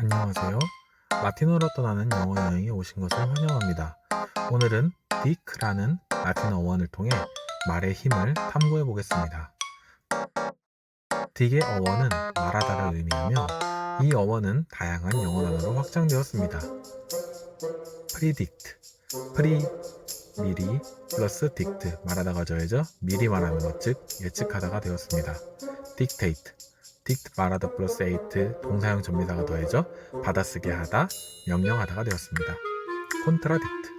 안녕하세요. 라틴어로 떠나는 영어 여행에 오신 것을 환영합니다. 오늘은 딕라는 라틴어 어원을 통해 말의 힘을 탐구해 보겠습니다. 딕의 어원은 말하다를 의미하며 이 어원은 다양한 영어 단어로 확장되었습니다. predict, pre 미리 플러스 dict 말하다가 더해져 미리 말하는 것 즉 예측하다가 되었습니다. dictate dict 말하다 플러스 ate 동사형 전미사가 더해져 받아쓰게 하다 명령하다가 되었습니다. contradict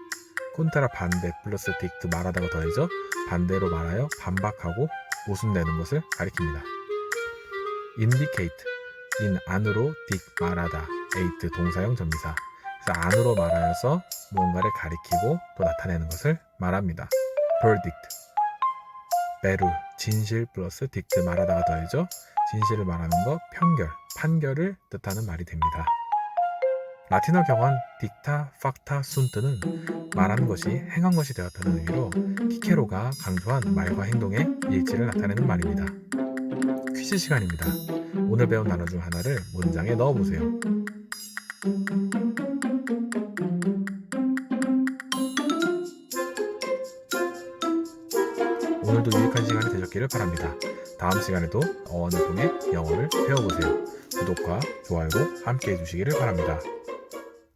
콘트라 반대 플러스 dict 말하다가 더해져 반대로 말하여 반박하고 모순되는 것을 가리킵니다. indicate in 안으로 dic 말하다 ate 동사형 전미사 그래서 안으로 말하여서 무언가를 가리키고 또 나타내는 것을 말합니다. verdict 베루 진실 플러스 딕트 말하다가 더해져 진실을 말하는 것 편결 판결을 뜻하는 말이 됩니다. 라틴어 경환 딕타 팍타 순트는 말한 것이 행한 것이 되었다는 의미로 키케로가 강조한 말과 행동의 일치를 나타내는 말입니다. 퀴즈 시간입니다. 오늘 배운 단어 중 하나를 문장에 넣어보세요. 오늘도 유익한 시간이 되셨기를 바랍니다. 다음 시간에도 어원을 통해 영어를 배워보세요. 구독과 좋아요로 함께 해주시기를 바랍니다.